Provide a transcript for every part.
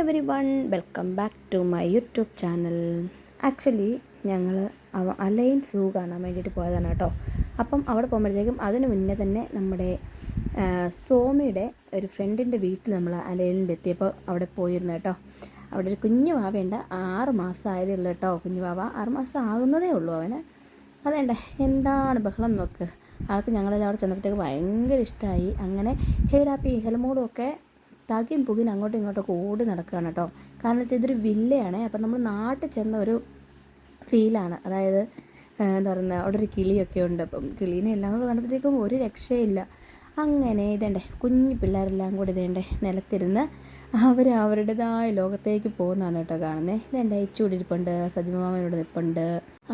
Everyone welcome back to my YouTube channel actually ഞങ്ങൾ Al Ain zoo കാണാൻ വേണ്ടിയിട്ട് പോയതാണ് കേട്ടോ. അപ്പം അവിടെ പോകുമ്പോഴത്തേക്കും അതിന് മുന്നേ തന്നെ നമ്മുടെ സോമയുടെ ഒരു ഫ്രണ്ടിന്റെ വീട്ടിൽ നമ്മൾ അലൈനിലെത്തിയപ്പോൾ അവിടെ പോയിരുന്നു കേട്ടോ. അവിടെ ഒരു കുഞ്ഞു വാവയുണ്ട്. ആറ് മാസം ഉള്ളൂ കേട്ടോ കുഞ്ഞു വാവ. ആറ് മാസം ആകുന്നതേ ഉള്ളൂ അവന്. അതേണ്ട എന്താണ് ബഹളം നോക്ക്? ആൾക്ക് ഞങ്ങളെല്ലാം അവിടെ ചെന്നപ്പോഴത്തേക്ക് ഭയങ്കര ഇഷ്ടമായി അങ്ങനെ ഹേഡാപ്പി ഹെലമോടും ഒക്കെ തകിയും പുകിന് അങ്ങോട്ടും ഇങ്ങോട്ടൊക്കെ ഓടി നടക്കുകയാണ് കേട്ടോ. കാരണം വെച്ചാൽ ഇതൊരു വില്ലയാണ്. അപ്പം നമ്മൾ നാട്ടിൽ ചെന്ന ഒരു ഫീലാണ് അതായത് എന്താ പറയുന്നത് അവിടെ ഒരു കിളിയൊക്കെ ഉണ്ട്. അപ്പം കിളീനെ എല്ലാം കൂടെ കണ്ടപ്പോഴത്തേക്കും ഒരു രക്ഷയില്ല. അങ്ങനെ ഇതേണ്ടേ കുഞ്ഞു പിള്ളേരെല്ലാം കൂടി ഇതേണ്ടേ നിലത്തിരുന്ന് അവർ അവരുടേതായ ലോകത്തേക്ക് പോകുന്നതാണ് കേട്ടോ കാണുന്നത് ഇതേണ്ടേ ഇച്ചൂടി ഇരിപ്പുണ്ട് സജിമാമനോട് നിൽപ്പുണ്ട്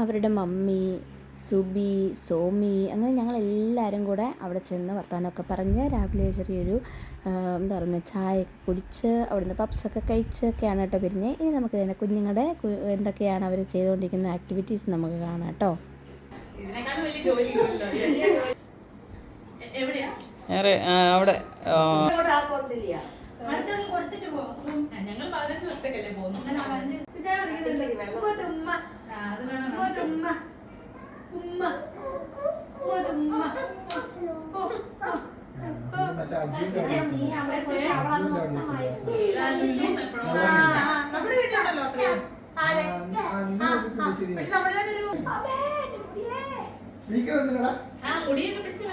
അവരുടെ മമ്മി സുബി സോമി അങ്ങനെ ഞങ്ങളെല്ലാവരും കൂടെ അവിടെ ചെന്ന് വർത്തമാനമൊക്കെ പറഞ്ഞ് രാവിലെ ചെറിയൊരു എന്താ പറയുന്നത് ചായയൊക്കെ കുടിച്ച് അവിടുന്ന് പപ്സൊക്കെ കഴിച്ചൊക്കെയാണ് കേട്ടോ പിരിഞ്ഞ്. ഇനി നമുക്ക് തന്നെ കുഞ്ഞുങ്ങളുടെ എന്തൊക്കെയാണ് അവർ ചെയ്തുകൊണ്ടിരിക്കുന്ന ആക്ടിവിറ്റീസ് നമുക്ക് കാണാം കേട്ടോ. അവിടെ ഞങ്ങൾ പതിനഞ്ച് ദിവസത്തേക്കല്ലേ പോകുന്നു നമ്മുടെ വീട്ടിലുണ്ടല്ലോ അത്രയും. സ്പീക്കർ എന്തിനാ പിടിച്ച്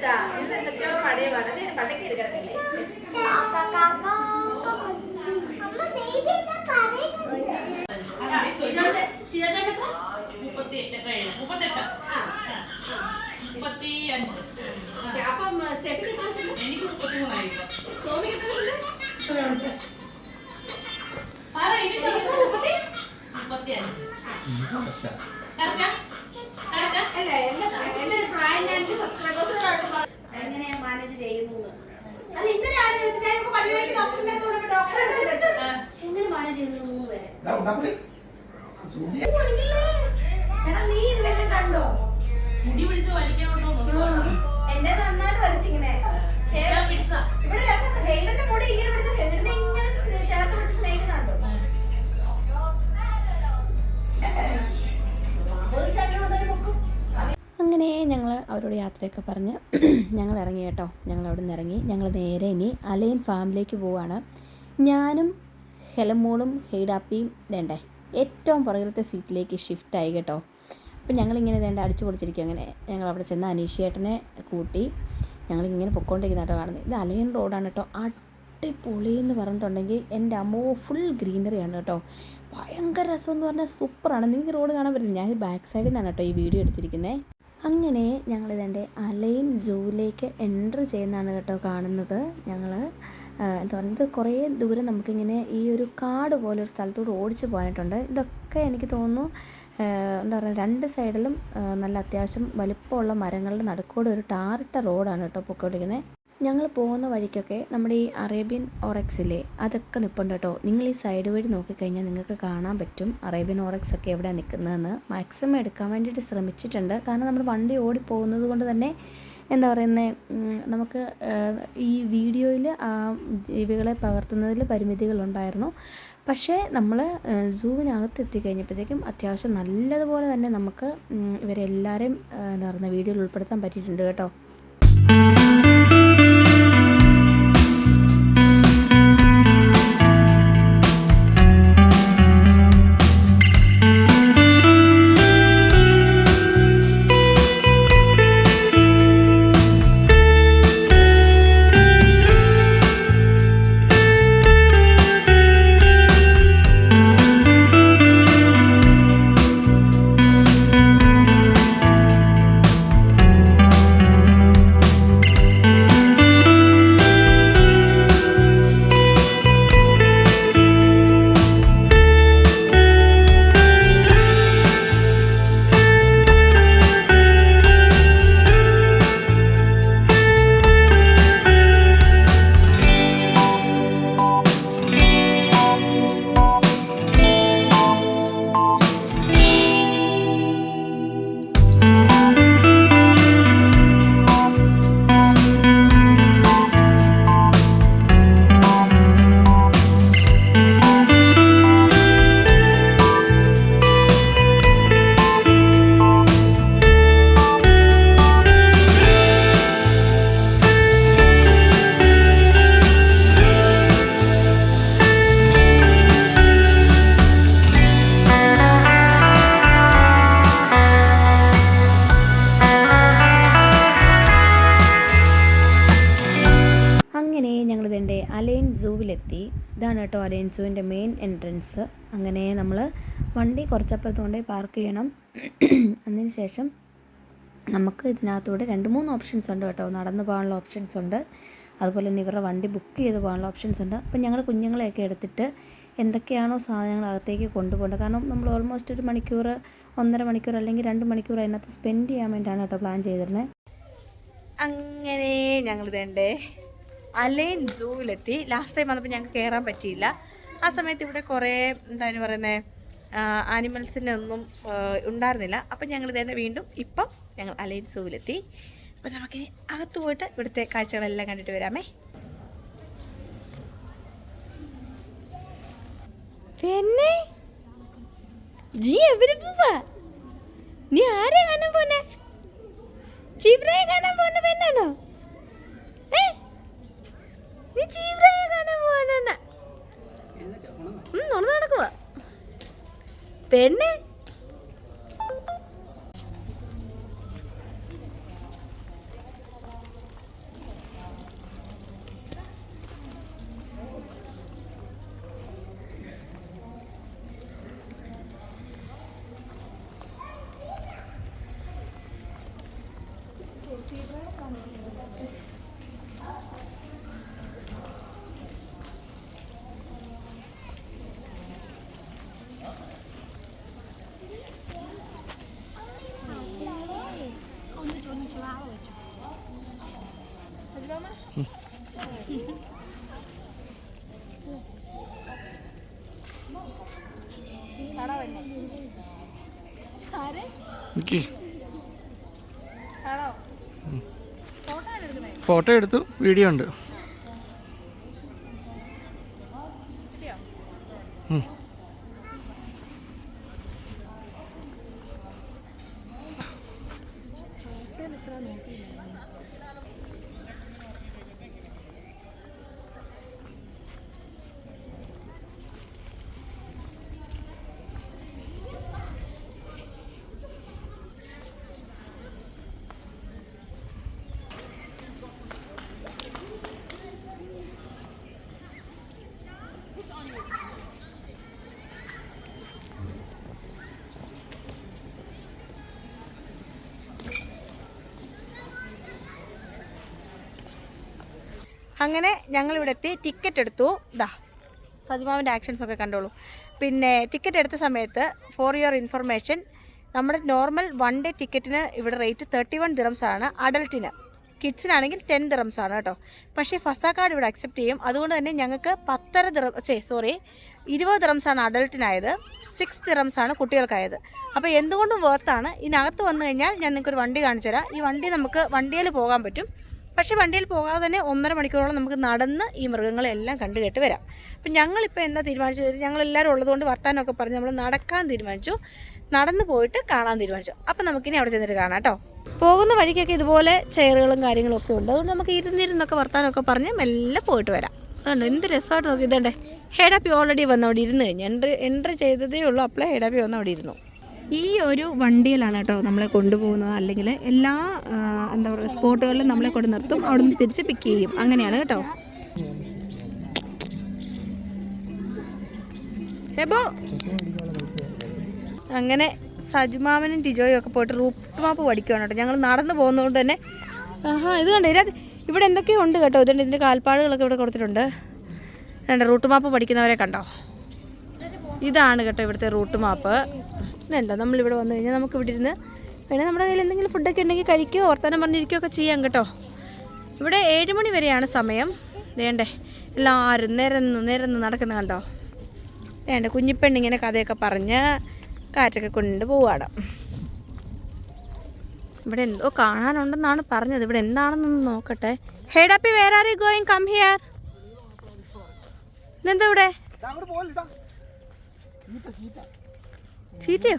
ഇത് എന്തൊക്കെയോ പഴയ വേണം. ഇതിന് പതുക്കെ എടുക്കണമല്ലേ? എനിക്ക് മുപ്പത്തിമൂന്നായി സോമിക്ക് എത്ര ഉണ്ട് പറ ഇനി മുപ്പത്തി? മുപ്പത്തിയഞ്ച്. കറക്റ്റാ? കറക്റ്റാ? എങ്ങനെയാ മൂന്ന് പേരെ എടാ നീ ഇത് കണ്ടോ? മുടി പിടിച്ച് വലിക്കാൻ നോക്കുവാണ് എന്റെ നന്നായിട്ട് വലിച്ചിങ്ങനെ. ഇവിടെ രസം ഹെയ്ഡന്റെ മുടി ഇങ്ങനെ പിടിച്ചു ഹെയ്ഡന്റെ ഇങ്ങനെ ചേർത്ത് പിടിച്ച് സ്നേഹിക്കുന്നുണ്ടോ അങ്ങനെ ഞങ്ങൾ അവരോട് യാത്രയൊക്കെ പറഞ്ഞ് ഞങ്ങൾ ഇറങ്ങി കേട്ടോ. ഞങ്ങൾ അവിടെ നിന്ന് ഇറങ്ങി. ഞങ്ങൾ നേരെ ഇനി അലൈൻ ഫാമിലേക്ക് പോവാണ്. ഞാനും ഹെലമോളും ഹെയ്ഡാപ്പിയും വേണ്ടേ? ഏറ്റവും പുറകിലത്തെ സീറ്റിലേക്ക് ഷിഫ്റ്റ് ആയി കേട്ടോ. അപ്പം ഞങ്ങളിങ്ങനെ വേണ്ട അടിച്ചു പൊളിച്ചിരിക്കും അങ്ങനെ ഞങ്ങൾ അവിടെ ചെന്ന് അനീഷേട്ടനെ കൂട്ടി ഞങ്ങളിങ്ങനെ പൊക്കോണ്ടിരിക്കുന്ന കേട്ടോ കാണുന്നത് ഇത് അലയൻ റോഡാണ് കേട്ടോ. അടിപൊളി എന്ന് പറഞ്ഞിട്ടുണ്ടെങ്കിൽ എന്റെ അമ്മോ ഫുൾ ഗ്രീനറിയാണ് കേട്ടോ. ഭയങ്കര രസം എന്ന് പറഞ്ഞാൽ സൂപ്പറാണ് നിങ്ങൾക്ക് റോഡ് കാണാൻ പറ്റില്ല ഞാൻ ബാക്ക് സൈഡിൽ നിന്നാണ് കേട്ടോ ഈ വീഡിയോ എടുത്തിരിക്കുന്നത് അങ്ങനെ അലയൻ അലൈൻ സൂവിലേക്ക് എൻട്രി ചെയ്യുന്നതാണ് കേട്ടോ കാണുന്നത് ഞങ്ങൾ എന്താ പറയുന്നത് കുറേ ദൂരം നമുക്കിങ്ങനെ ഈ ഒരു കാട് പോലെ ഒരു സ്ഥലത്തൂടെ ഓടിച്ച് പോകാനായിട്ടുണ്ട്. ഇതൊക്കെ എനിക്ക് തോന്നുന്നു എന്താ പറയുക രണ്ട് സൈഡിലും നല്ല അത്യാവശ്യം വലിപ്പമുള്ള മരങ്ങളുടെ നടുക്കൂടെ ഒരു ടാറിട്ട റോഡാണ് കേട്ടോ പൊക്കോണ്ടിരിക്കുന്നത്. ഞങ്ങൾ പോകുന്ന വഴിക്കൊക്കെ നമ്മുടെ ഈ അറേബ്യൻ ഓറക്സ് ഇല്ലേ അതൊക്കെ നിൽപ്പുണ്ട് കേട്ടോ. നിങ്ങൾ ഈ സൈഡ് വഴി നോക്കിക്കഴിഞ്ഞാൽ നിങ്ങൾക്ക് കാണാൻ പറ്റും അറേബ്യൻ ഓറക്സ് ഒക്കെ എവിടെയാണ് നിൽക്കുന്നതെന്ന്. മാക്സിമം എടുക്കാൻ വേണ്ടിയിട്ട് ശ്രമിച്ചിട്ടുണ്ട്. കാരണം നമ്മൾ വണ്ടി ഓടി പോകുന്നത് കൊണ്ട് തന്നെ എന്താ പറയുന്നത് നമുക്ക് ഈ വീഡിയോയിൽ ആ ജീവികളെ പകർത്തുന്നതിൽ പരിമിതികളുണ്ടായിരുന്നു. പക്ഷേ നമ്മൾ സൂവിനകത്ത് എത്തിക്കഴിഞ്ഞപ്പോഴത്തേക്കും അത്യാവശ്യം നല്ലതുപോലെ തന്നെ നമുക്ക് ഇവരെല്ലാവരെയും എന്താ പറയുക വീഡിയോയിൽ ഉൾപ്പെടുത്താൻ പറ്റിയിട്ടുണ്ട് കേട്ടോ. എൻട്രൻസ് അങ്ങനെ നമ്മൾ വണ്ടി കുറച്ചപ്പുറത്ത് കൊണ്ടുപോയി പാർക്ക് ചെയ്യണം. അതിന് ശേഷം നമുക്ക് ഇതിനകത്തൂടെ രണ്ട് മൂന്ന് ഓപ്ഷൻസ് ഉണ്ട് കേട്ടോ. നടന്നു പോകാനുള്ള ഓപ്ഷൻസ് ഉണ്ട്. അതുപോലെ തന്നെ ഇവരുടെ വണ്ടി ബുക്ക് ചെയ്ത് പോകാനുള്ള ഓപ്ഷൻസ് ഉണ്ട്. അപ്പം ഞങ്ങൾ കുഞ്ഞുങ്ങളെയൊക്കെ എടുത്തിട്ട് എന്തൊക്കെയാണോ സാധനങ്ങൾ അകത്തേക്ക് കൊണ്ടുപോകേണ്ടത്. കാരണം നമ്മൾ ഓൾമോസ്റ്റ് ഒരു മണിക്കൂർ ഒന്നര മണിക്കൂർ അല്ലെങ്കിൽ രണ്ട് മണിക്കൂർ അതിനകത്ത് സ്പെൻഡ് ചെയ്യാൻ വേണ്ടിയിട്ടാണ് കേട്ടോ പ്ലാൻ ചെയ്തിരുന്നത് അങ്ങനെ ഞങ്ങൾ രണ്ടേ അലൈൻ സൂവിലെത്തി ലാസ്റ്റ് ടൈം വന്നപ്പോൾ ഞങ്ങൾക്ക് കയറാൻ പറ്റിയില്ല. ആ സമയത്ത് ഇവിടെ കുറേ എന്താണ് പറയുന്നത് ആനിമൽസിന്റെ ഒന്നും ഉണ്ടായിരുന്നില്ല. അപ്പം ഞങ്ങൾ തന്നെ വീണ്ടും ഇപ്പം ഞങ്ങൾ അലൈൻ സൂവിലെത്തി അപ്പം നമുക്ക് അകത്ത് പോയിട്ട് ഇവിടുത്തെ കാഴ്ചകളെല്ലാം കണ്ടിട്ട് വരാമേ. പിന്നെ നീ എവിടെ നീ ആരെ കാണാൻ പോന്നെ? ചീബ്രയെ കാണാൻ ഏ? നീ ചീബ്രയെ പെണ്ണെ നിക്ക്. ഫോട്ടോ എടുത്തു. വീഡിയോ ഉണ്ട്. അങ്ങനെ ഞങ്ങൾ ഇവിടെ എത്തി ടിക്കറ്റ് എടുത്തു. ഇതാ സജിമാവിന്റെ ആക്ഷൻസ് ഒക്കെ കണ്ടോളൂ. പിന്നെ ടിക്കറ്റ് എടുത്ത സമയത്ത് ഫോർ യുവർ ഇൻഫർമേഷൻ നമ്മുടെ നോർമൽ വൺ ഡേ ടിക്കറ്റിന് ഇവിടെ റേറ്റ് തേർട്ടി വൺ ദിറംസ് ആണ് അഡൽട്ടിന് കിഡ്സിനാണെങ്കിൽ ടെൻ ദിറംസ് ആണ് കേട്ടോ. പക്ഷേ ഫസ്റ്റ് കാർഡ് ഇവിടെ അക്സെപ്റ്റ് ചെയ്യും. അതുകൊണ്ട് തന്നെ ഞങ്ങൾക്ക് പത്തര ദിറം ചേ സോറി ഇരുപത് ദിറംസ് ആണ് സിക്സ് ദിറംസ് ആണ് കുട്ടികൾക്കായത്. അപ്പോൾ എന്തുകൊണ്ടും വേർത്താണ് ഇതിനകത്ത് വന്നു കഴിഞ്ഞാൽ ഞാൻ നിങ്ങൾക്കൊരു വണ്ടി കാണിച്ചു തരാം ഈ വണ്ടി നമുക്ക് വണ്ടിയിൽ പോകാൻ പറ്റും. പക്ഷേ വണ്ടിയിൽ പോകാതെ തന്നെ ഒന്നര മണിക്കൂറോളം നമുക്ക് നടന്ന് ഈ മൃഗങ്ങളെല്ലാം കണ്ടു കേട്ട് വരാം. അപ്പം ഞങ്ങളിപ്പോൾ എന്താ തീരുമാനിച്ചത്? ഞങ്ങളെല്ലാവരും ഉള്ളതുകൊണ്ട് വർത്താനമൊക്കെ പറഞ്ഞ് നമ്മൾ നടക്കാൻ തീരുമാനിച്ചു. നടന്നു പോയിട്ട് കാണാൻ തീരുമാനിച്ചു. അപ്പം നമുക്കിനി അവിടെ ചെന്നിട്ട് കാണാം കേട്ടോ. പോകുന്ന വഴിക്കൊക്കെ ഇതുപോലെ ചെയറുകളും കാര്യങ്ങളും ഒക്കെ ഉണ്ട്. അതുകൊണ്ട് നമുക്ക് ഇരുന്നിരുന്നൊക്കെ വർത്താനമൊക്കെ പറഞ്ഞ് മെല്ലെ പോയിട്ട് വരാം. അതുകൊണ്ട് എന്ത് രസമായിട്ട് നോക്കി. ഇതേണ്ടേ ഹേഡാപ്പി ഓൾറെഡി വന്ന് അവിടെ ഇരുന്ന് കഴിഞ്ഞു. എൻട്രി എൻട്രി ചെയ്തതേ ഉള്ളൂ. അപ്പോൾ ഹേഡാപ്പി വന്ന് അവിടെ ഇരുന്നു ഈ ഒരു വണ്ടിയിലാണ് കേട്ടോ നമ്മളെ കൊണ്ടുപോകുന്നത്. അല്ലെങ്കിൽ എല്ലാ എന്താ പറയുക സ്പോട്ടുകളിലും നമ്മളെ കൊണ്ട് നിർത്തും. അവിടെ നിന്ന് തിരിച്ച് പിക്ക് ചെയ്യും. അങ്ങനെയാണ് കേട്ടോ. എബോ അങ്ങനെ സജുമാമനും ടിജോയും ഒക്കെ പോയിട്ട് റൂട്ട് മാപ്പ് പഠിക്കുകയാണ് കേട്ടോ. ഞങ്ങൾ നടന്നു പോകുന്നതുകൊണ്ട് തന്നെ ആഹാ ഇത് കണ്ടോ? ഇവിടെ എന്തൊക്കെയോ ഉണ്ട് കേട്ടോ. ഇതുണ്ട് ഇതിന്റെ കാൽപ്പാടുകളൊക്കെ ഇവിടെ കൊടുത്തിട്ടുണ്ട്. വേണ്ട റൂട്ട് മാപ്പ് പഠിക്കുന്നവരെ കണ്ടോ? ഇതാണ് കേട്ടോ ഇവിടുത്തെ റൂട്ട് മാപ്പ് ഇതുണ്ടോ നമ്മളിവിടെ വന്നു കഴിഞ്ഞാൽ നമുക്ക് ഇവിടെ ഇരുന്ന് വേണേൽ നമ്മുടെ കയ്യിൽ എന്തെങ്കിലും ഫുഡൊക്കെ ഉണ്ടെങ്കിൽ കഴിക്കുകയോ ഓർത്താനം പറഞ്ഞിരിക്കുകയൊക്കെ ചെയ്യാം കേട്ടോ. ഇവിടെ ഏഴ് മണി വരെയാണ് സമയം. വേണ്ടേ എല്ലാവരും നിരന്ന് നിരന്ന് നടക്കുന്ന കണ്ടോ? വേണ്ട കുഞ്ഞിപ്പെണ്ണിങ്ങനെ കഥയൊക്കെ പറഞ്ഞ് കാറ്റൊക്കെ കൊണ്ട് പോവാണ്. ഇവിടെ എന്തോ കാണാനുണ്ടെന്നാണ് പറഞ്ഞത്. ഇവിടെ എന്താണെന്നൊന്ന് നോക്കട്ടെ. ഹെഡപ്പി where are you going come here ഇതെന്താ ഇവിടെ? ചീത്തയോ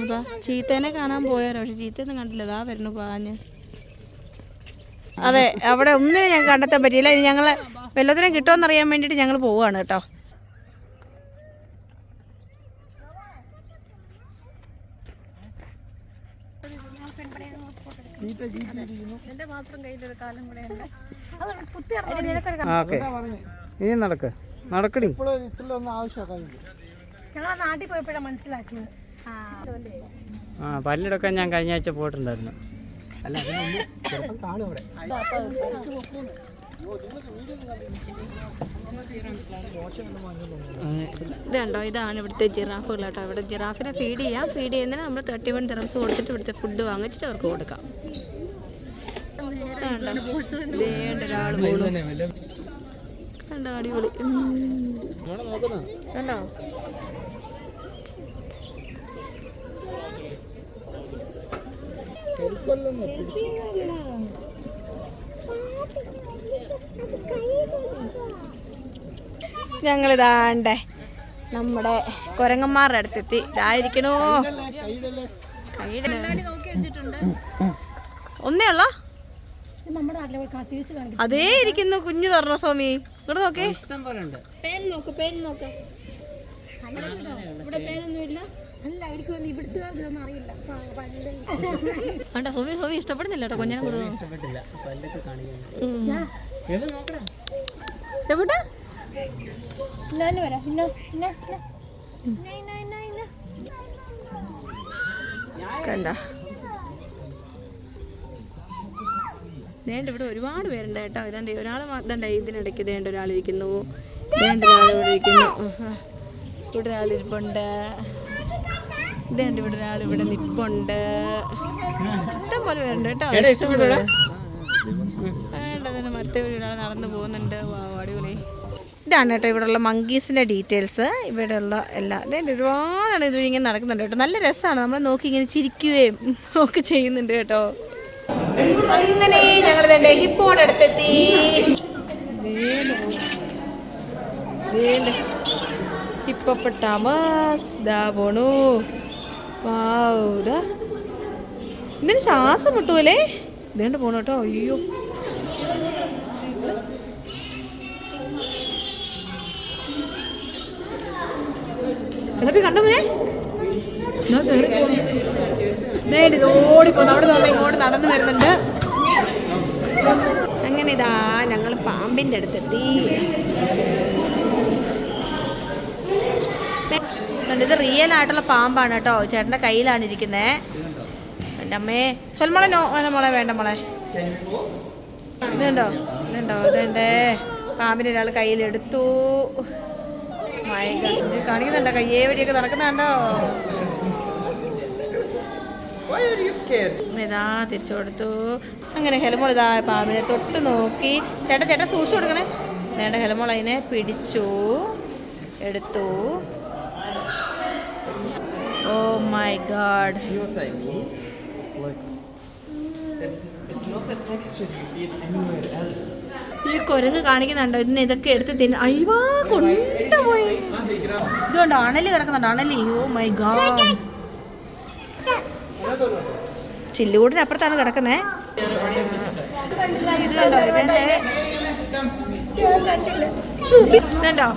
അതാ ചീത്തേനെ കാണാൻ പോയാലോ പക്ഷെ ചീത്തയൊന്നും കണ്ടില്ല. അതാ വരുന്നു പാഞ്ഞ്. അതെ അവിടെ ഒന്നും ഞാൻ കണ്ടെത്താൻ പറ്റിയില്ല. ഇനി ഞങ്ങൾ വെള്ളത്തിനെ കിട്ടുമെന്നറിയാൻ വേണ്ടിയിട്ട് ഞങ്ങൾ പോവുകയാണ് കേട്ടോ. ഇനി മാത്രം നടക്കടി കാലം ഇത്ര ഒന്നും ആവശ്യമാക്കാൻ ഓക്കെ. ഇനി നടക്ക്. നടക്കടി. ഞങ്ങളെ നാട്ടിൽ പോയപ്പോഴാണ് മനസ്സിലാക്കിയത്. ആ. പല്ലെടുക്കാൻ ഞാൻ കഴിഞ്ഞ ആഴ്ച പോയിട്ടുണ്ടായിരുന്നു. ഇതുണ്ടോ? ഇതാണ് ഇവിടുത്തെ ജിറാഫുകൾ കേട്ടോ ഇവിടെ ജിറാഫിനെ ഫീഡ് ചെയ്യാം. ഫീഡ് ചെയ്യുന്നതിന് നമ്മൾ തേർട്ടി വൺ ദിറംസ് കൊടുത്തിട്ട് ഇവിടുത്തെ ഫുഡ് വാങ്ങിച്ചിട്ട് അവർക്ക് കൊടുക്കാം. കണ്ടോ? അടിപൊളി. ഞങ്ങളിതാണ്ടേ നമ്മുടെ കുരങ്ങന്മാരുടെ അടുത്തെത്തി. ഇതായിരിക്കണോ ഒന്നേ ഉള്ളോ? അതേ ഇരിക്കുന്നു കുഞ്ഞു തുറന്ന സ്വാമി ഇവിടെ നോക്കേ. പേര് പോലെ ഉണ്ട്. പേൻ നോക്ക് പേൻ നോക്ക്. ഇവിടെ പേനൊന്നുമില്ല. വേണ്ട സോമി സോമി ഇഷ്ടപ്പെടുന്നില്ല കേട്ടോ കുഞ്ഞിനെ കൊടുത്തു. ഇഷ്ടപ്പെട്ടില്ല. പല്ലൊക്കെ കണ്ട. വേണ്ട ഇവിടെ ഒരുപാട് പേരുണ്ട് കേട്ടോ ഇതാണ്ട് ഒരാൾ മാത്രം ഇതിനിടയ്ക്ക് ഇതേണ്ട ഒരാളിരിക്കുന്നു. ഇരിക്കുന്നു. ആഹാ. ഇവിടെ ഒരാളിരിപ്പുണ്ട്. ഇതേണ്ട ഇവിടെ ഒരാൾ ഇവിടെ നിപ്പുണ്ട്. ഇഷ്ടം പോലെ പേരുണ്ട് കേട്ടോ. ഇഷ്ടം പോലെ. തന്നെ മരത്തെ വഴി ഒരാൾ നടന്നു പോകുന്നുണ്ട്. അടിപൊളി. ഇതാണ് കേട്ടോ ഇവിടെയുള്ള മങ്കീസിന്റെ ഡീറ്റെയിൽസ് ഇവിടെയുള്ള എല്ലാ ഇതേണ്ട ഒരുപാടാണ് ഇത് ഇങ്ങനെ നടക്കുന്നുണ്ട് കേട്ടോ. നല്ല രസമാണ് നമ്മൾ നോക്കി ഇങ്ങനെ ചിരിക്കുകയും ഒക്കെ ചെയ്യുന്നുണ്ട് കേട്ടോ. അങ്ങനെ ഞങ്ങൾ തന്നെ ഹിപ്പോടെ അടുത്തെത്തി. ഹിപ്പോപ്പൊട്ടാമസ് ദാ പോണു. ദാ ഇതിന് ശ്വാസം മുട്ടുമല്ലേ ഇതേണ്ട പോണ കേട്ടോ അയ്യോ. എന്നപ്പി കണ്ടു മുന്നേ നേടി ഓടിപ്പോന്നു. അവിടെ നിന്ന് ഇങ്ങോട്ട് നടന്നു വരുന്നുണ്ട്. അങ്ങനെ ഇതാ ഞങ്ങൾ പാമ്പിന്റെ അടുത്തെത്തി. ദേ, ഇത് റിയൽ ആയിട്ടുള്ള പാമ്പാണ് കേട്ടോ. ചേട്ടന്റെ കയ്യിലാണ് ഇരിക്കുന്നത് എന്റെ അമ്മേ? സ്വൽമോളെ നോ മോളെ വേണ്ട മോളെ. ഇതുണ്ടോ? ഇതുണ്ടോ? ഇതുണ്ടേ. പാമ്പിനെ ഒരാൾ കയ്യിലെടുത്തു. കാണിക്കുന്നുണ്ടോ? കയ്യേ വഴിയൊക്കെ നടക്കുന്നുണ്ടോ? ഇതാ തിരിച്ചു കൊടുത്തു. അങ്ങനെ ഹെലമോൾ ഇതാ പാമ്പിനെ തൊട്ട് നോക്കി. ചേട്ടാ ചേട്ടാ സൂക്ഷിച്ചു കൊടുക്കണേ. വേണ്ട ഹെലമോൾ അതിനെ പിടിച്ചു. എടുത്തു. ഓ my god. See what I mean? It's like it's it's not the texture you get anywhere else. ഈ കുരങ്ങ് കാണിക്കുന്നുണ്ടോ? ഇതിന് ഇതൊക്കെ എടുത്ത് തിന്ന. അയ്യോ കൊണ്ടുപോയി. ഇതുകൊണ്ട് അണലി കിടക്കുന്നുണ്ട്. അണൽ. ഓ മൈ ഗാഡ് ചില്ലുകൂടിന് അപ്പുറത്താണ് കിടക്കുന്നേ. ഇത് കണ്ടോ? ഇതെന്റെ ഇതുണ്ടോ?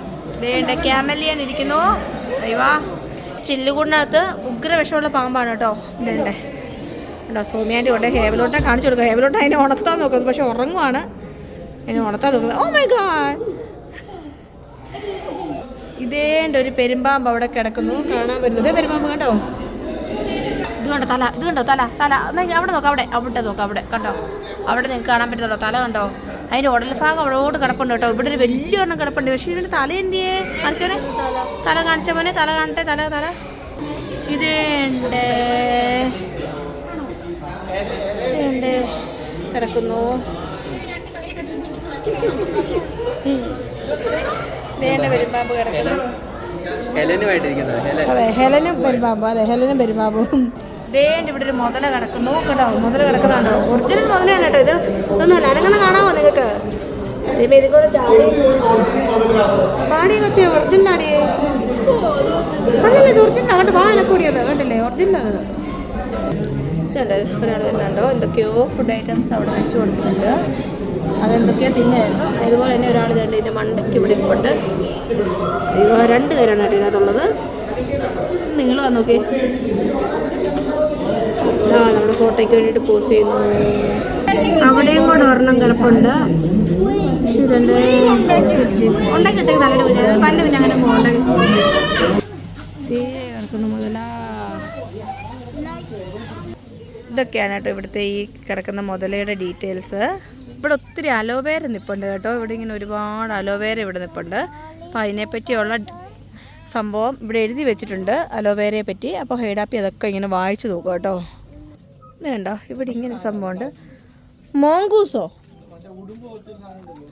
വേണ്ട ക്യാമലിയൻ ഇരിക്കുന്നു. അയ്യവാ ചില്ലുകൂടിനകത്ത് ഉഗ്ര വിഷമുള്ള പാമ്പാണ് കേട്ടോ. ഇതേണ്ടേ. കേട്ടോ സോമിയാന്റെ കൊണ്ട് ഹേവലോട്ടിനെ കാണിച്ചു കൊടുക്കുക. ഹേവലോട്ട അതിനെ ഉണർത്താൻ നോക്കുന്നത്. പക്ഷെ ഉറങ്ങുവാണ്. അതിനെ ഉണർത്താൻ നോക്കുന്നത്. ഓ മൈ ഗാഡ് ഇതേണ്ട ഒരു പെരുമ്പാമ്പ് അവിടെ കിടക്കുന്നു. കാണാൻ വരുന്നത് പെരുമ്പാമ്പ് കണ്ടോ? ഇത് കണ്ടോ? തല. ഇത് കണ്ടോ? തല. തല. അവിടെ നോക്കാം. അവിടെ. അവിടെ നോക്കാം. അവിടെ. കണ്ടോ? അവിടെ നിങ്ങൾക്ക് കാണാൻ പറ്റുന്നുണ്ടോ? തല കണ്ടോ? അതിന്റെ ഉടൽ ഭാഗം അവിടോട്ട് കിടപ്പുണ്ട് കേട്ടോ. ഇവിടെ ഒരു വലിയ ഒരെണ്ണം കിടപ്പുണ്ട്. പക്ഷേ ഇതിന്റെ തല എന്തിയേ? ആർക്കാണ് തല കാണിച്ച മോനെ തല കാണട്ടെ തല തല. ഇതേണ്ടേ ഇതേണ്ടേ കിടക്കുന്നു. ഇതേണ്ട പെരുമ്പാമ്പ് കിടക്കുന്നു. ഹെലനുമായിട്ടിരിക്കുന്നത് ഹെലൻ. അതെ ഹെലനും പെരുമ്പാമ്പും അതെ ഹെലനും പെരുമ്പാമ്പും. ദേണ്ട് ഇവിടെ ഒരു മുതല കിടക്കുന്നു. നോക്കട്ടോ മുതല കിടക്കുന്നതാണ്. ഒറിജിനൽ മുതലാണ് കേട്ടോ ഇത്. ഇതൊന്നുമല്ല അനങ്ങനെ കാണാമോ നിങ്ങൾക്ക്? പാടി വെച്ചേ ഒറിജിനൽ ആടിയേ അല്ലല്ല ഇത് ഒറിജിനൽ അങ്ങോട്ട് വാ എനക്കൂടിയത് കണ്ടില്ലേ? ഒറിജിനൽ അത് ഒരാൾ വരുന്നുണ്ടോ? എന്തൊക്കെയോ ഫുഡ് ഐറ്റംസ് അവിടെ വെച്ച് കൊടുത്തിട്ടുണ്ട്. അതെന്തൊക്കെയോ തിന്നായിരുന്നു. അതുപോലെ തന്നെ ഒരാൾ രണ്ട് ഇതിന്റെ മണ്ടയ്ക്ക് ഇവിടെ ഇപ്പോട്ട് രണ്ട് പേരാണ് കേട്ടോ ഇതിനകത്തുള്ളത്. നിങ്ങൾ നോക്കി. നമ്മുടെ ഫോട്ടോയ്ക്ക് വേണ്ടിയിട്ട് പോസ് ചെയ്യുന്നു. അവിടെയും കൂടെ ഒരെണ്ണം കിടപ്പുണ്ട്. ഇതുണ്ട് ഉണ്ടാക്കി വെച്ച്. ഉണ്ടാക്കി വെച്ചേക്കുന്നത് അങ്ങനെ പിന്നെ പല്ല് പിന്നെ അങ്ങനെ ഉണ്ടാക്കി തീരെ കിടക്കുന്ന മുതല. ഇതൊക്കെയാണ് കേട്ടോ ഇവിടുത്തെ ഈ കിടക്കുന്ന മുതലയുടെ ഡീറ്റെയിൽസ്. ഇവിടെ ഒത്തിരി അലോവേര നിൽപ്പുണ്ട് കേട്ടോ. ഇവിടെ ഇങ്ങനെ ഒരുപാട് അലോവേര ഇവിടെ നിൽപ്പുണ്ട് അപ്പോൾ അതിനെപ്പറ്റിയുള്ള സംഭവം ഇവിടെ എഴുതി വെച്ചിട്ടുണ്ട് അലോവേരയെ പറ്റി അപ്പോൾ ഹൈഡാപ്പി അതൊക്കെ ഇങ്ങനെ വായിച്ചു നോക്കുക കേട്ടോ. കണ്ടോ ഇവിടെ ഇങ്ങനെ സംഭവമുണ്ട്. മോങ്കൂസോ?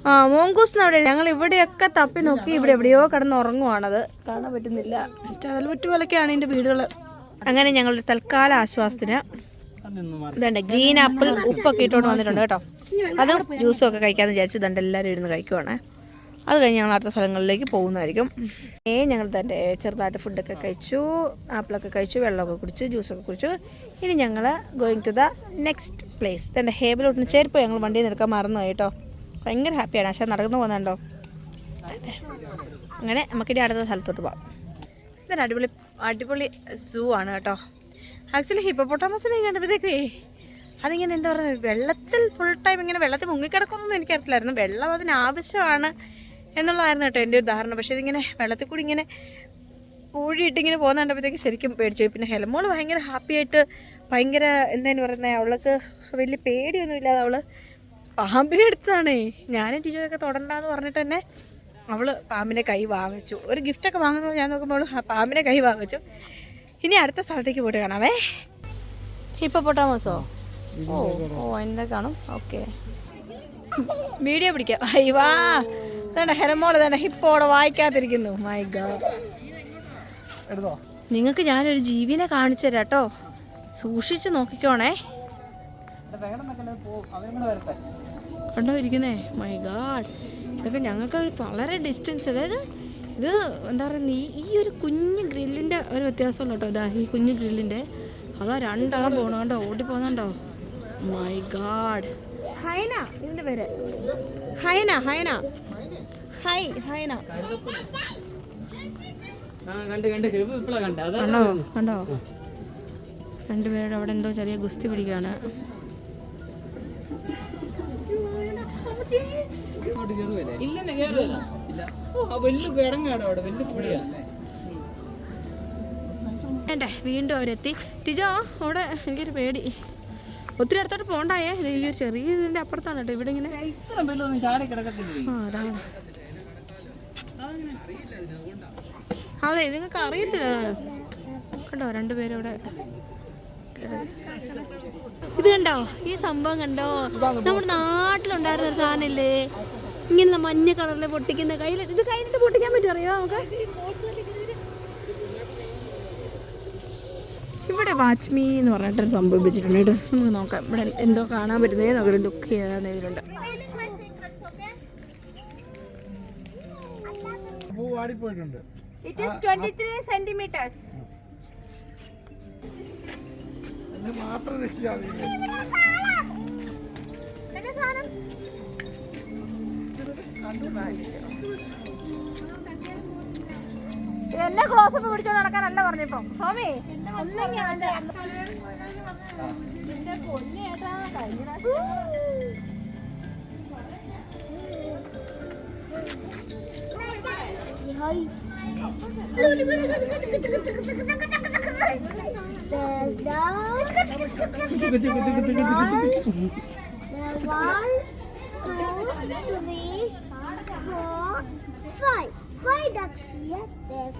ആ മോങ്കൂസ് അവിടെ ഞങ്ങൾ ഇവിടെയൊക്കെ തപ്പി നോക്കി ഇവിടെ എവിടെയോ കിടന്ന് ഉറങ്ങുവാണത്. കാണാൻ പറ്റുന്നില്ല. ചതൽപുറ്റ് പോലൊക്കെയാണ് ഇതിന്റെ വീടുകൾ അങ്ങനെ ഞങ്ങളുടെ തൽക്കാല ആശ്വാസത്തിന് ഇതുണ്ട്. ഗ്രീൻ ആപ്പിൾ ഉപ്പൊക്കെ ഇട്ടുകൊണ്ട് വന്നിട്ടുണ്ട് കേട്ടോ. അതും ജ്യൂസും ഒക്കെ കഴിക്കാമെന്ന് വിചാരിച്ചു. ഇതുണ്ട് എല്ലാവരും ഇരുന്ന് കഴിക്കുവാണ്. അത് കഴിഞ്ഞ് ഞങ്ങൾ അടുത്ത സ്ഥലങ്ങളിലേക്ക് പോകുന്നതായിരിക്കും. ഏ ഞങ്ങൾ തന്നെ ചെറുതായിട്ട് ഫുഡൊക്കെ കഴിച്ചു ആപ്പിളൊക്കെ കഴിച്ചു വെള്ളമൊക്കെ കുടിച്ചു ജ്യൂസൊക്കെ കുടിച്ചു. ഇനി ഞങ്ങൾ going to the next place തന്റെ ഹേബിലോട്ടിന് ചേർപ്പ് ഞങ്ങൾ വണ്ടിയിൽ നിൽക്കാൻ മറന്നു കേട്ടോ. ഭയങ്കര ഹാപ്പിയാണ് പക്ഷേ നടന്നു പോകുന്നുണ്ടോ? അങ്ങനെ നമുക്കിനി അടുത്ത സ്ഥലത്തോട്ട് പോകാം ഇതൊരു അടിപൊളി അടിപൊളി സൂ ആണ് കേട്ടോ. ആക്ച്വലി ഹിപ്പോപ്പൊട്ടാമസിനെ കണ്ടപ്പോഴത്തേക്കേ അതിങ്ങനെ എന്താ പറയുക വെള്ളത്തിൽ ഫുൾ ടൈം ഇങ്ങനെ വെള്ളത്തിൽ മുങ്ങിക്കിടക്കുമെന്നൊന്നും എനിക്കറിയത്തില്ലായിരുന്നു. വെള്ളം അതിന് ആവശ്യമാണ്. എന്നുള്ളതായിരുന്നു കേട്ടോ എന്റെ ഒരു ധാരണ. പക്ഷേ ഇതിങ്ങനെ വെള്ളത്തിൽ കൂടി ഇങ്ങനെ കൂഴിയിട്ടിങ്ങനെ പോകുന്ന കണ്ടപ്പോഴത്തേക്ക് ശരിക്കും പേടിച്ചു പിന്നെ ഹെലമോൾ ഭയങ്കര ഹാപ്പി ആയിട്ട് ഭയങ്കര എന്താന്ന് പറയുന്നത് അവൾക്ക് വലിയ പേടിയൊന്നും ഇല്ലാതെ അവൾ പാമ്പിനെ എടുത്തതാണേ. ഞാനും ടീച്ചറൊക്കെ തൊടണ്ടെന്ന് പറഞ്ഞിട്ട് തന്നെ അവൾ പാമ്പിനെ കൈ വാങ്ങിച്ചു. ഒരു ഗിഫ്റ്റൊക്കെ വാങ്ങുന്നത് ഞാൻ നോക്കുമ്പോൾ അവൾ പാമ്പിനെ പാമ്പിന്റെ കൈ വാങ്ങിച്ചു. ഇനി അടുത്ത സ്ഥലത്തേക്ക് പോയിട്ട് കാണാവേ. ഇപ്പോൾ പൊട്ടാമോസോ ഓ ഓ എന്താ കാണും. ഓക്കെ. വീഡിയോ പിടിക്കാം. അയ്യവാ ഹിപ്പോടെ വായിക്കാതിരിക്കുന്നു. മൈ ഗോഡ് എടുത്തോ? നിങ്ങൾക്ക് ഞാനൊരു ജീവിനെ കാണിച്ചു തരാം കേട്ടോ. സൂക്ഷിച്ചു നോക്കിക്കോണേ. കണ്ടോ ഇരിക്കുന്നേ? മൈ ഗാഡ് ഇതൊക്കെ ഞങ്ങൾക്ക് വളരെ ഡിസ്റ്റൻസ് അതായത് ഇത് എന്താ പറയുക ഈ ഈ ഒരു കുഞ്ഞു ഗ്രില്ലിന്റെ ഒരു വ്യത്യാസമുള്ള കേട്ടോ. ഇതാ ഈ കുഞ്ഞു ഗ്രില്ലിന്റെ അതാ രണ്ടാളും പോകണം കണ്ടോ? ഓടി പോകുന്നുണ്ടോ മൈ ഗാഡ് ഹൈന ഇതിന്റെ പേര്. ഹൈന ഹൈന. ഹായ് ആ കണ്ട് കണ്ട്. രണ്ടുപേരുടെ അവിടെ എന്തോ ചെറിയ ഗുസ്തി പിടിക്കുകയാണ് കയറുവല്ലേ ഇല്ലെന്നെ വലിയ കിടങ്ങാടോ അവിടെ? വലിയ പൊടിയാ വേണ്ടേ വീണ്ടും അവരെത്തി. ടിജോ അവിടെ എനിക്കൊരു പേടി. ഒത്തിരി അടുത്തോട്ട് പോണ്ടായേ. ഇത് ഈ ഒരു ചെറിയ ഇതിന്റെ അപ്പുറത്താണ് കേട്ടോ. ഇവിടെ ഇങ്ങനെ ആ അതാണ്. അതെ നിങ്ങൾക്ക് അറിയില്ല. കണ്ടോ രണ്ടുപേരും ഇവിടെ. ഇത് കണ്ടോ ഈ സംഭവം കണ്ടോ? നമ്മുടെ നാട്ടിലുണ്ടായിരുന്ന ഒരു സാധനമില്ലേ? ഇങ്ങനെ മഞ്ഞ കളറിൽ പൊട്ടിക്കുന്ന കയ്യിൽ ഇത് കയ്യിലിട്ട് പൊട്ടിക്കാൻ പറ്റും അറിയോ നമുക്ക്? ഇവിടെ വാച്ച്മീ എന്ന് പറഞ്ഞിട്ടൊരു സംഭവിപ്പിച്ചിട്ടുണ്ട് കേട്ടോ നമുക്ക് നോക്കാം. ഇവിടെ എന്തോ കാണാൻ പറ്റുന്നേ നമുക്കൊരു ലുക്ക് ചെയ്യാൻ ഇതിലുണ്ട് പൂ വാടിപ്പോയിട്ടുണ്ട്. It is twenty three centimetres അതിന് മാത്രം രക്ഷിക്കാതെ എന്നെ ക്ലോസ് ക്ലോസപ്പ് പിടിച്ചോണ്ട് നടക്കാനല്ല പറഞ്ഞപ്പോ. സ്വാമി high. There's. There's one, two, three, four, five. Five ducks here. There's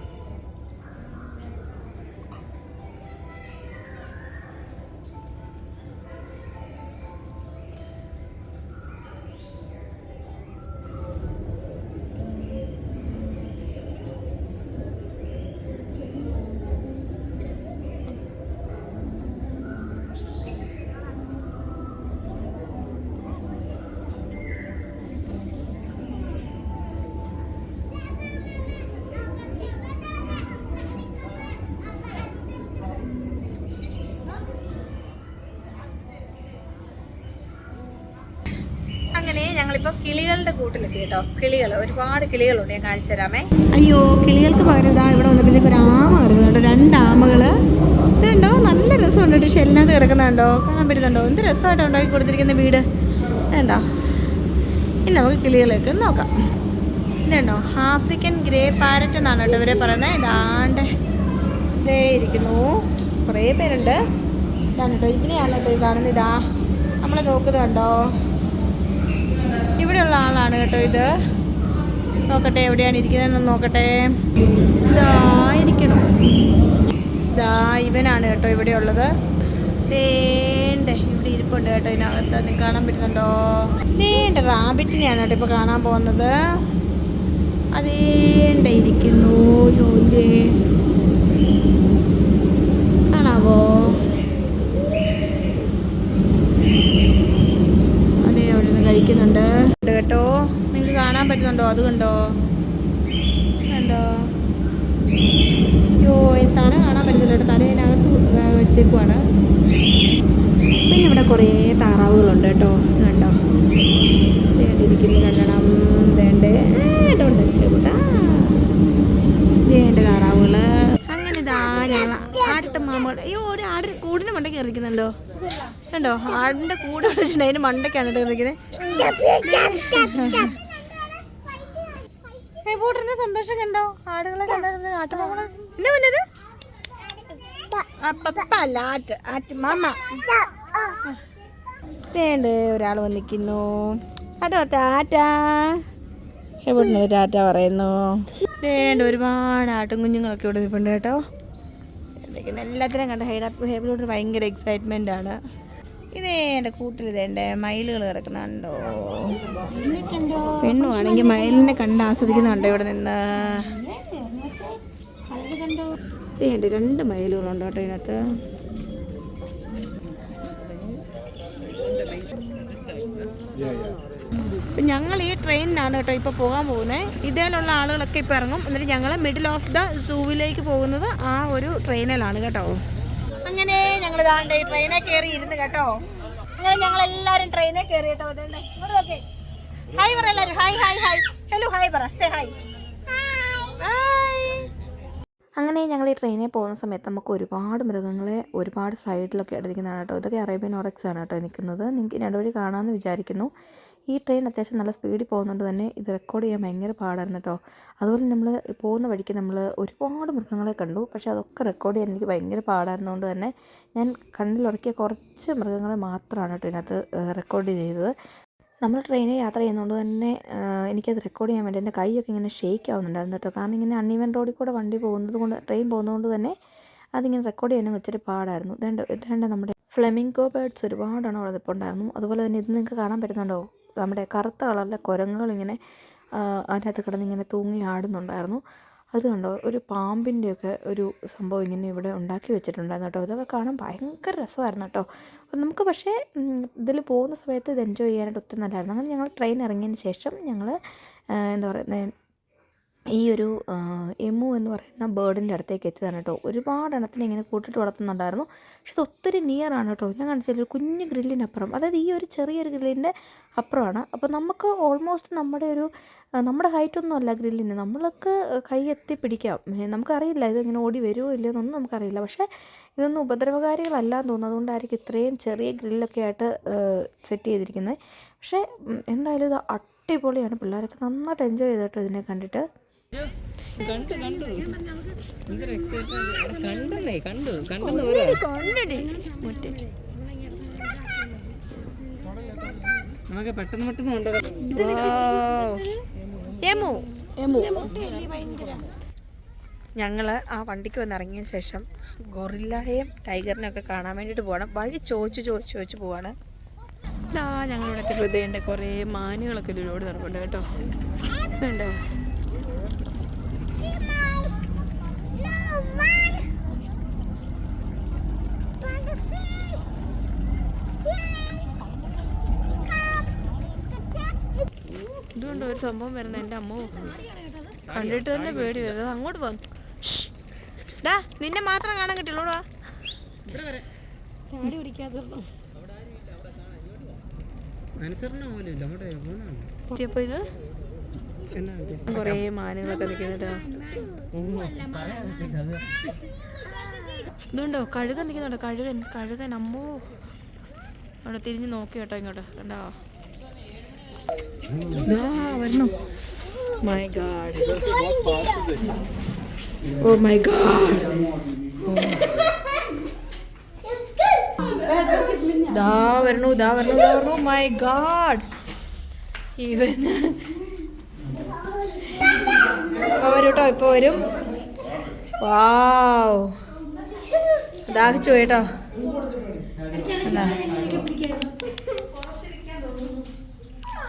കൂട്ടിലെത്തി കേട്ടോ. കിളികൾ ഒരുപാട് കിളികളുണ്ട് ഞാൻ കാണിച്ചു തരാമേ. അയ്യോ കിളികൾക്ക് പകരം ഇതാ ഇവിടെ വന്നപ്പോഴത്തേക്ക് ഒരു ആമ കിടക്കുന്നുണ്ട് രണ്ട് ആമകൾ ഇതുണ്ടോ നല്ല രസമുണ്ട് കേട്ടോ. ഷെല്ലിനകത്ത് കിടക്കുന്നുണ്ടോ? കാണാൻ പറ്റുന്നുണ്ടോ? എന്ത് രസമായിട്ടോ ഉണ്ടാക്കി കൊടുത്തിരിക്കുന്ന വീട്? വേണ്ടോ. ഇനി നമുക്ക് കിളികളെയൊക്കെ ഒന്ന് നോക്കാം. ഇതുണ്ടോ ആഫ്രിക്കൻ ഗ്രേ പാരറ്റ് എന്നാണ് കേട്ടോ ഇവരെ പറയുന്നത്. ഇതാണ്ട് ഇതേ ഇരിക്കുന്നു. കുറേ പേരുണ്ട്. ഇതാണ് കേട്ടോ. ഇതിനെയാണ് കേട്ടോ ഈ കാണുന്നത്. ഇതാ. നമ്മൾ നോക്കുന്നത് കണ്ടോ? ഇവിടെയുള്ള ആളാണ് കേട്ടോ ഇത്. നോക്കട്ടെ എവിടെയാണ് ഇരിക്കുന്നതെന്ന് നോക്കട്ടെ. ഇതാ ഇതാ ഇവനാണ് കേട്ടോ ഇവിടെ ഉള്ളത് ദേണ്ടേ ഇവിടെ ഇരിപ്പുണ്ട് കേട്ടോ ഇതിനകത്ത്. നീ കാണാൻ പറ്റുന്നുണ്ടോ? ദേണ്ട റാബിറ്റിനെയാണ് കേട്ടോ ഇപ്പോൾ കാണാൻ പോകുന്നത്. അതേണ്ട ഇരിക്കുന്നു ജോലി കാണാവോ? അതേ അവിടെ നിന്ന് കഴിക്കുന്നുണ്ട് ഉണ്ട് കേട്ടോ നിങ്ങൾക്ക് കാണാൻ പറ്റുന്നുണ്ടോ? അത് കണ്ടോ? കണ്ടോ അയ്യോ തല കാണാൻ പറ്റുന്നില്ല കേട്ടോ. തല ഇതിനകത്ത് വെച്ചേക്കുവാണ്. പിന്നെ ഇവിടെ കുറേ താറാവുകളുണ്ട് കേട്ടോ. കണ്ടോ? ഇരിക്കുന്നു കണ്ടണം. തേണ്ട ഉണ്ട് ചേട്ടാ തേണ്ട താറാവുകൾ അങ്ങനെ ഇതാ ഞങ്ങൾ ആടുത്ത മാമകൾ അയ്യോ ഒരു ആട് കൂടിന് മണ്ടയ്ക്ക് ഇറക്കുന്നുണ്ടോ കണ്ടോ? ആടിന്റെ കൂട് വെച്ചിട്ടുണ്ട് അതിന് മണ്ടയ്ക്കാണ് കേട്ടോ ഏ സന്തോഷം കണ്ടോ? ആടുകളെ കണ്ടോ? ആട്ടുമാമകളെ എന്നാ വന്നത്? പപ്പ അല്ല ആറ്റ് ആറ്റ് മാമ. വേണ്ട ഒരാൾ വന്നിക്കുന്നു. ഹലോ ടാറ്റ എവിടുന്ന് ടാറ്റ പറയുന്നു. വേണ്ട ഒരുപാട് ആട്ടും കുഞ്ഞുങ്ങളൊക്കെ ഇവിടെ നിൽപ്പുണ്ട് കേട്ടോ. എല്ലാത്തിനും കണ്ട ഹൈഡ് ഹേബിളോട് ഭയങ്കര എക്സൈറ്റ്മെന്റ് ആണ്. ഇതേ എന്റെ കൂട്ടിൽ ഇതേണ്ട മയിലുകൾ കിടക്കുന്നുണ്ടോ പെണ്ണുവാണെങ്കിൽ മയിലിനെ കണ്ട് ആസ്വദിക്കുന്നുണ്ടോ ഇവിടെ നിന്ന്. ഇതേണ്ട രണ്ട് മയിലുകളുണ്ടോ കേട്ടോ ഇതിനകത്ത്. ഇപ്പം ഞങ്ങൾ ഈ ട്രെയിനിനാണ് കേട്ടോ ഇപ്പോൾ പോകാൻ പോകുന്നത് ഇതേലുള്ള ആളുകളൊക്കെ ഇപ്പോൾ ഇറങ്ങും. എന്നിട്ട് ഞങ്ങൾ മിഡിൽ ഓഫ് ദ സൂവിലേക്ക് പോകുന്നത് ആ ഒരു ട്രെയിനിലാണ് കേട്ടോ. അങ്ങനെ ഞങ്ങൾ ഇതാണ്ട് ഈ ട്രെയിനിൽ കയറി ഇരുന്ന് കേട്ടോ. അങ്ങനെ ഞങ്ങൾ എല്ലാവരും ട്രെയിനെ കയറി കേട്ടോ. നോക്കേ. ഹായ് പറ hi hi hi hello hi പറ. സേ ഹായ് അങ്ങനെ ഞങ്ങൾ ഈ ട്രെയിനിൽ പോകുന്ന സമയത്ത് നമുക്ക് ഒരുപാട് മൃഗങ്ങളെ ഒരുപാട് സൈഡിലൊക്കെ എടുത്തിരിക്കുന്നതാണ് കേട്ടോ. ഇതൊക്കെ അറേബ്യൻ ഓറക്സ് ആണ് കേട്ടോ നിൽക്കുന്നത്. നിങ്ങൾക്ക് രണ്ടുവഴി കാണാമെന്ന് വിചാരിക്കുന്നു. ഈ ട്രെയിൻ അത്യാവശ്യം നല്ല സ്പീഡിൽ പോകുന്നതുകൊണ്ട് തന്നെ. ഇത് റെക്കോർഡ് ചെയ്യാൻ ഭയങ്കര പാടായിരുന്നു കേട്ടോ. അതുപോലെ നമ്മൾ പോകുന്ന വഴിക്ക് നമ്മൾ ഒരുപാട് മൃഗങ്ങളെ കണ്ടു. പക്ഷേ അതൊക്കെ റെക്കോർഡ് ചെയ്യാൻ എനിക്ക് ഭയങ്കര പാടായിരുന്നതുകൊണ്ട് തന്നെ ഞാൻ കണ്ണിലുടക്കിയ കുറച്ച് മൃഗങ്ങളെ മാത്രമാണ് കേട്ടോ ഇതിനകത്ത് റെക്കോർഡ് ചെയ്തത്. നമ്മൾ ട്രെയിനിൽ യാത്ര ചെയ്യുന്നതുകൊണ്ട് തന്നെ എനിക്കത് റെക്കോർഡ് ചെയ്യാൻ വേണ്ടി എന്റെ കൈയൊക്കെ ഇങ്ങനെ ഷേക്ക് ആവുന്നുണ്ടായിരുന്നു കേട്ടോ. കാരണം ഇങ്ങനെ അൺഈവൻ റോഡിൽ കൂടെ വണ്ടി പോകുന്നത് കൊണ്ട് ട്രെയിൻ പോകുന്നതുകൊണ്ട് തന്നെ അതിങ്ങനെ റെക്കോർഡ് ചെയ്യാനും ഇച്ചിരി പാടായിരുന്നു. ഇതേണ്ട ഇതേണ്ട നമ്മുടെ ഫ്ലെമിംഗോ ബേർഡ്സ് ഒരുപാടാണ് അവിടെ നിൽപ്പുണ്ടായിരുന്നു അതുപോലെ തന്നെ ഇത് നിങ്ങൾക്ക് കാണാൻ പറ്റുന്നുണ്ടോ? നമ്മുടെ കറുത്ത കളറിലെ കുരങ്ങുകൾ ഇങ്ങനെ അതിനകത്ത് കിടന്ന് ഇങ്ങനെ തൂങ്ങി ആടുന്നുണ്ടായിരുന്നു. അത് കണ്ടോ? ഒരു പാമ്പിന്റെയൊക്കെ ഒരു സംഭവം ഇങ്ങനെ ഇവിടെ ഉണ്ടാക്കി വെച്ചിട്ടുണ്ടായിരുന്നു കേട്ടോ. ഇതൊക്കെ കാണാൻ ഭയങ്കര രസമായിരുന്നു കേട്ടോ. നമുക്ക് പക്ഷേ ഇതിൽ പോകുന്ന സമയത്ത് ഇത് എൻജോയ് ചെയ്യാനായിട്ട് ഒത്തിരി നല്ലതായിരുന്നു. അങ്ങനെ ഞങ്ങൾ ട്രെയിൻ ഇറങ്ങിയതിന് ശേഷം ഞങ്ങൾ എന്താ പറയുന്നത് ഈ ഒരു എമു എന്ന് പറയുന്ന ബേർഡിന്റെ അടുത്തേക്ക് എത്തിയതാണ് കേട്ടോ. ഒരുപാട് എണ്ണത്തിനെ ഇങ്ങനെ കൂട്ടിട്ട് വളർത്തുന്നുണ്ടായിരുന്നു. പക്ഷെ ഇത് ഒത്തിരി ആണ് കേട്ടോ. ഞാൻ കാണിച്ചില്ല ഒരു കുഞ്ഞു ഗ്രില്ലിനപ്പുറം അതായത് ഈ ഒരു ചെറിയൊരു ഗ്രില്ലിന്റെ അപ്പുറമാണ്. അപ്പോൾ നമുക്ക് ഓൾമോസ്റ്റ് നമ്മുടെ ഒരു നമ്മുടെ ഹൈറ്റൊന്നും അല്ല ഗ്രില്ലിന്. നമ്മൾക്ക് കൈ എത്തി പിടിക്കാം. നമുക്കറിയില്ല ഇത് ഇങ്ങനെ ഓടി വരുമോ ഇല്ലയോ എന്നൊന്നും നമുക്കറിയില്ല. പക്ഷേ ഇതൊന്നും ഉപദ്രവകാരികളല്ലാന്ന് തോന്നുന്നു. അതുകൊണ്ടായിരിക്കും ഇത്രയും ചെറിയ ഗ്രില്ലൊക്കെ ആയിട്ട് സെറ്റ് ചെയ്തിരിക്കുന്നത്. പക്ഷേ എന്തായാലും ഇത് അടിപൊളിയാണ്. പിള്ളേരൊക്കെ നന്നായിട്ട് എൻജോയ് ചെയ്തിട്ടോ ഇതിനെ കണ്ടിട്ട്. കണ്ടു കണ്ടു. ഭയങ്കര എക്സൈറ്റ്മെന്റ് കണ്ടല്ലേ കണ്ടു. കണ്ടെന്ന് പറ. നമുക്ക് പെട്ടെന്ന് ഞങ്ങൾ ആ വണ്ടിക്ക് വന്ന് ഇറങ്ങിയ ശേഷം ഗൊറില്ലയെയും ടൈഗറിനെ ഒക്കെ കാണാൻ വേണ്ടിട്ട് പോകണം വഴി ചോദിച്ച് ചോദിച്ച് ചോദിച്ച് പോവാണ്. ഇതാ ഞങ്ങളിവിടെ ഹൃദയന്റെ കുറേ മാനുകളൊക്കെ ഇതിലൂടെ നടക്കുന്നുണ്ട് കേട്ടോ. വേണ്ടേ ഇതുകൊണ്ട് ഒരു സംഭവം വരുന്ന. എന്റെ അമ്മ. കണ്ടിട്ട് തന്നെ പേടി വരുന്നത്. അങ്ങോട്ട് വന്നു ഡാ നിന്നെ മാത്രം കാണാൻ കിട്ടുള്ളൂടാ ചാടി പറ്റിയപ്പോ ഇത്? കുറേ മാനുകളൊക്കെ നിൽക്കുന്നുണ്ട് ഇതുണ്ടോ? കഴുകൻ നിൽക്കുന്നുണ്ടോ. കഴുകൻ കഴുകൻ. അമ്മോ. അവിടെ തിരിഞ്ഞ് നോക്കി കേട്ടോ ഇങ്ങോട്ട്. കണ്ടോ? വരണു. My god oh my god ദാ വരണു ദാ വരണു ദാ വരണു. മൈ ഗാഡ് ഈവൻ ഇപ്പൊ വരും കേട്ടോ ഇപ്പൊ വരും. വാവ് ദാഹിച്ചു കേട്ടോ. അല്ല.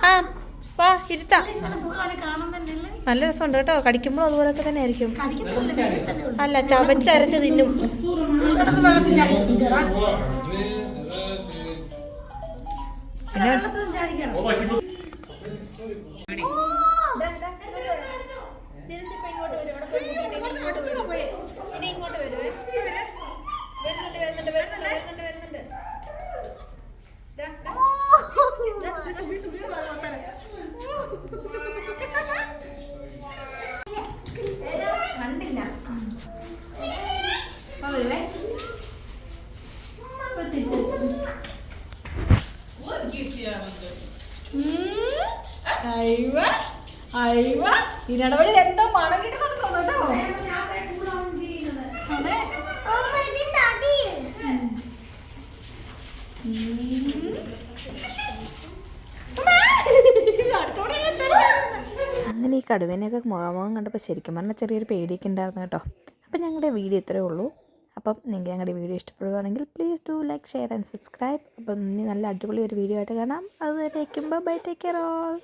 ആ വാ ഇരുത്താം നല്ല രസമുണ്ട് കേട്ടോ. കടിക്കുമ്പോൾ അതുപോലൊക്കെ തന്നെ ആയിരിക്കും അല്ല ചവച്ചരച്ച് തിന്നും. ഇങ്ങോട്ട് വരുവേ വരുന്നുണ്ട് വരുന്നുണ്ട് വരുന്നുണ്ട്. കണ്ടപ്പോൾ ശരിക്കും പറഞ്ഞാൽ ചെറിയൊരു പേടിയൊക്കെ ഉണ്ടായിരുന്നു കേട്ടോ. അപ്പം ഞങ്ങളുടെ വീഡിയോ ഇത്രയേ ഉള്ളൂ. അപ്പം നിങ്ങൾക്ക് ഞങ്ങളുടെ വീഡിയോ ഇഷ്ടപ്പെടുകയാണെങ്കിൽ please do like share and subscribe അപ്പം ഇനി നല്ല അടിപൊളി ഒരു വീഡിയോ ആയിട്ട് കാണാം. അതുവരെ ബൈ ടേക്ക് കെയർ ഓൾ